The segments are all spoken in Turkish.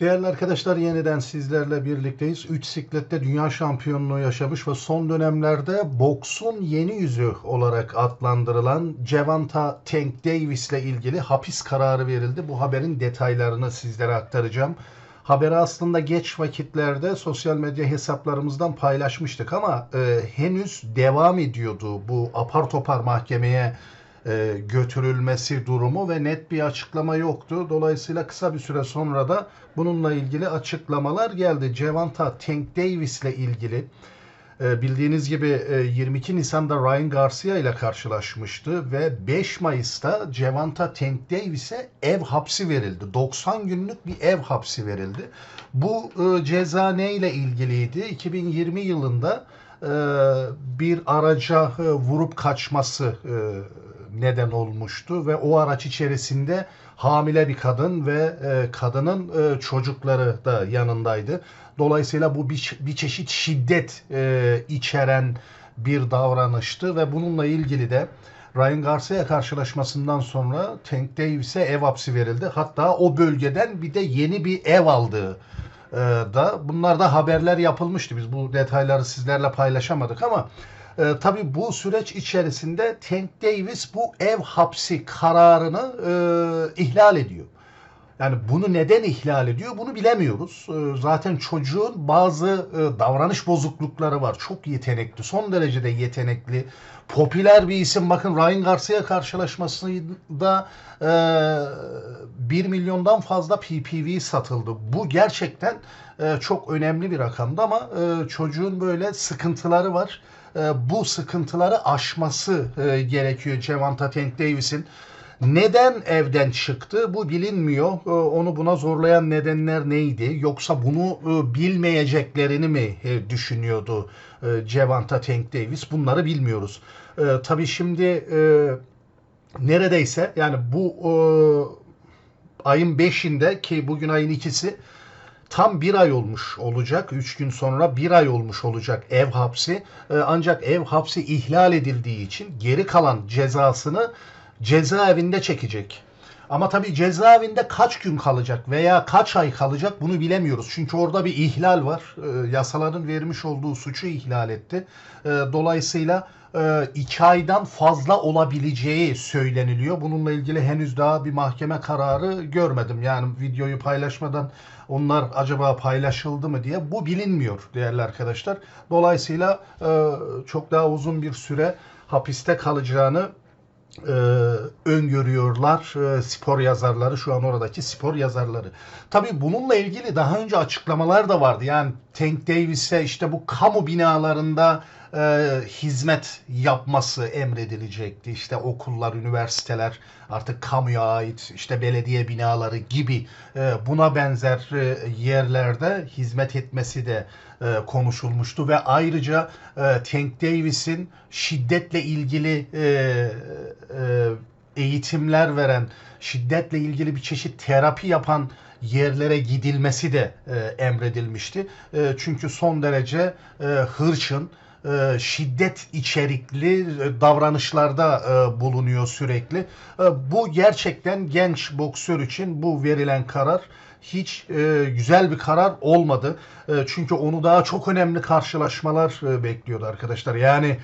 Değerli arkadaşlar yeniden sizlerle birlikteyiz. Üç siklette dünya şampiyonluğu yaşamış ve son dönemlerde boksun yeni yüzü olarak adlandırılan Cevanta Tank Davis ile ilgili hapis kararı verildi. Bu haberin detaylarını sizlere aktaracağım. Haberi aslında geç vakitlerde sosyal medya hesaplarımızdan paylaşmıştık ama e, henüz devam ediyordu bu apar topar mahkemeye e, götürülmesi durumu ve net bir açıklama yoktu. Dolayısıyla kısa bir süre sonra da bununla ilgili açıklamalar geldi. Cevanta Tank Davis ile ilgili e, bildiğiniz gibi e, 22 Nisan'da Ryan Garcia ile karşılaşmıştı ve 5 Mayıs'ta Cevanta Tank Davis'e ev hapsi verildi. 90 günlük bir ev hapsi verildi. Bu e, ceza ne ile ilgiliydi? 2020 yılında e, bir araca e, vurup kaçması e, neden olmuştu ve o araç içerisinde hamile bir kadın ve e, kadının e, çocukları da yanındaydı. Dolayısıyla bu bir, bir çeşit şiddet e, içeren bir davranıştı ve bununla ilgili de Ryan Garcia karşılaşmasından sonra Tank Davis'e ev hapsi verildi. Hatta o bölgeden bir de yeni bir ev aldığı e, da bunlar da haberler yapılmıştı. Biz bu detayları sizlerle paylaşamadık ama e, tabii bu süreç içerisinde Tank Davis bu ev hapsi kararını e, ihlal ediyor. Yani bunu neden ihlal ediyor bunu bilemiyoruz. E, zaten çocuğun bazı e, davranış bozuklukları var. Çok yetenekli, son derecede yetenekli. Popüler bir isim. Bakın Ryan Garcia karşılaşmasında e, 1 milyondan fazla PPV satıldı. Bu gerçekten e, çok önemli bir rakamdı ama e, çocuğun böyle sıkıntıları var. E, bu sıkıntıları aşması e, gerekiyor Cevanta Tank Davis'in. Neden evden çıktı bu bilinmiyor. E, onu buna zorlayan nedenler neydi? Yoksa bunu bilmeyeceklerini mi düşünüyordu Cevanta Tank Davis? Bunları bilmiyoruz. Tabii şimdi neredeyse yani bu ayın 5'inde ki bugün ayın ikisi tam bir ay olmuş olacak. Üç gün sonra bir ay olmuş olacak ev hapsi. Ee, ancak ev hapsi ihlal edildiği için geri kalan cezasını cezaevinde çekecek. Ama tabii cezaevinde kaç gün kalacak veya kaç ay kalacak bunu bilemiyoruz. Çünkü orada bir ihlal var. E, yasaların vermiş olduğu suçu ihlal etti. E, dolayısıyla e, iki aydan fazla olabileceği söyleniliyor. Bununla ilgili henüz daha bir mahkeme kararı görmedim. Yani videoyu paylaşmadan onlar acaba paylaşıldı mı diye bu bilinmiyor değerli arkadaşlar. Dolayısıyla e, çok daha uzun bir süre hapiste kalacağını e, öngörüyorlar e, spor yazarları şu an oradaki spor yazarları. Tabii bununla ilgili daha önce açıklamalar da vardı. Yani Tank Davis'e işte bu kamu binalarında e, hizmet yapması emredilecekti. İşte okullar, üniversiteler artık kamuya ait işte belediye binaları gibi e, buna benzer e, yerlerde hizmet etmesi de e, konuşulmuştu ve ayrıca e, Tank Davis'in şiddetle ilgili e, e, eğitimler veren, şiddetle ilgili bir çeşit terapi yapan yerlere gidilmesi de e, emredilmişti. E, çünkü son derece e, hırçın, e, şiddet içerikli e, davranışlarda e, bulunuyor sürekli. Bu gerçekten genç boksör için bu verilen karar hiç güzel bir karar olmadı. Çünkü onu daha çok önemli karşılaşmalar bekliyordu arkadaşlar. Yani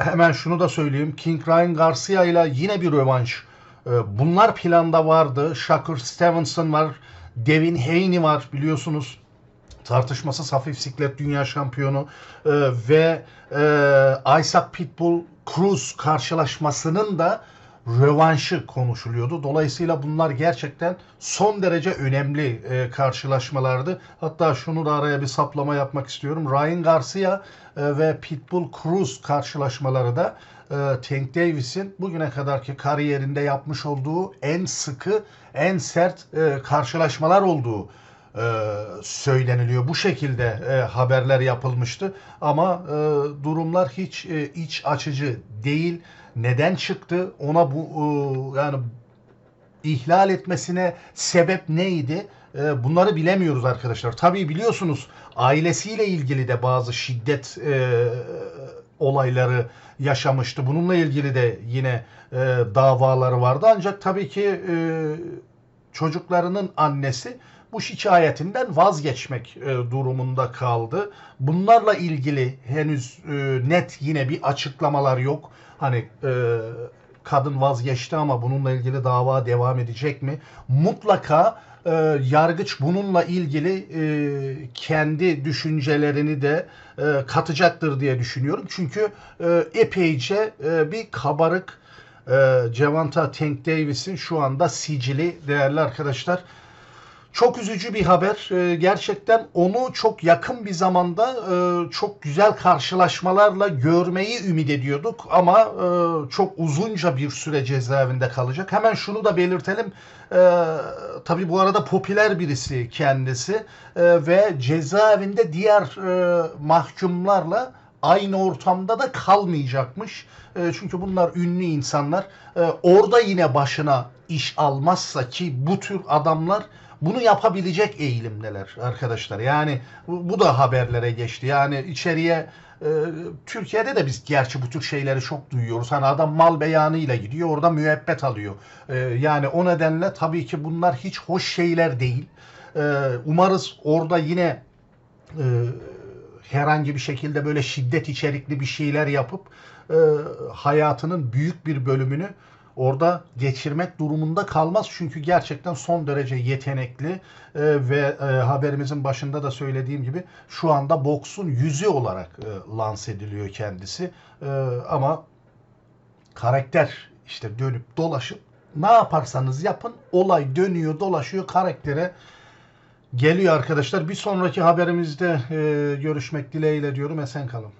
hemen şunu da söyleyeyim. King Ryan Garcia ile yine bir rövanş. Bunlar planda vardı. Shakur Stevenson var. Devin Haney var biliyorsunuz tartışmasız hafif siklet dünya şampiyonu e, ve e, Isaac Pitbull Cruz karşılaşmasının da rövanşı konuşuluyordu. Dolayısıyla bunlar gerçekten son derece önemli e, karşılaşmalardı. Hatta şunu da araya bir saplama yapmak istiyorum. Ryan Garcia e, ve Pitbull Cruz karşılaşmaları da e, Tank Davis'in bugüne kadarki kariyerinde yapmış olduğu en sıkı, en sert e, karşılaşmalar olduğu söyleniliyor. Bu şekilde e, haberler yapılmıştı ama e, durumlar hiç e, iç açıcı değil. Neden çıktı? Ona bu e, yani ihlal etmesine sebep neydi? E, bunları bilemiyoruz arkadaşlar. Tabii biliyorsunuz ailesiyle ilgili de bazı şiddet e, olayları yaşamıştı. Bununla ilgili de yine e, davaları vardı. Ancak tabii ki e, çocuklarının annesi bu şikayetinden vazgeçmek e, durumunda kaldı. Bunlarla ilgili henüz e, net yine bir açıklamalar yok. Hani e, kadın vazgeçti ama bununla ilgili dava devam edecek mi? Mutlaka e, yargıç bununla ilgili e, kendi düşüncelerini de e, katacaktır diye düşünüyorum. Çünkü e, epeyce e, bir kabarık e, Cevanta Tank Davis'in şu anda sicili değerli arkadaşlar. Çok üzücü bir haber. Ee, gerçekten onu çok yakın bir zamanda e, çok güzel karşılaşmalarla görmeyi ümit ediyorduk. Ama e, çok uzunca bir süre cezaevinde kalacak. Hemen şunu da belirtelim. E, tabii bu arada popüler birisi kendisi E, ve cezaevinde diğer e, mahkumlarla aynı ortamda da kalmayacakmış. Çünkü bunlar ünlü insanlar. E, orada yine başına iş almazsa ki bu tür adamlar bunu yapabilecek eğilimdeler arkadaşlar. Yani bu, bu da haberlere geçti. Yani içeriye e, Türkiye'de de biz gerçi bu tür şeyleri çok duyuyoruz. Hani adam mal beyanıyla gidiyor orada müebbet alıyor. E, yani o nedenle tabii ki bunlar hiç hoş şeyler değil. E, umarız orada yine e, herhangi bir şekilde böyle şiddet içerikli bir şeyler yapıp e, hayatının büyük bir bölümünü orada geçirmek durumunda kalmaz. Çünkü gerçekten son derece yetenekli e, ve e, haberimizin başında da söylediğim gibi şu anda boksun yüzü olarak e, lanse ediliyor kendisi. E, ama karakter işte dönüp dolaşıp ne yaparsanız yapın olay dönüyor dolaşıyor karaktere geliyor arkadaşlar. Bir sonraki haberimizde e, görüşmek dileğiyle diyorum. Esen kalın.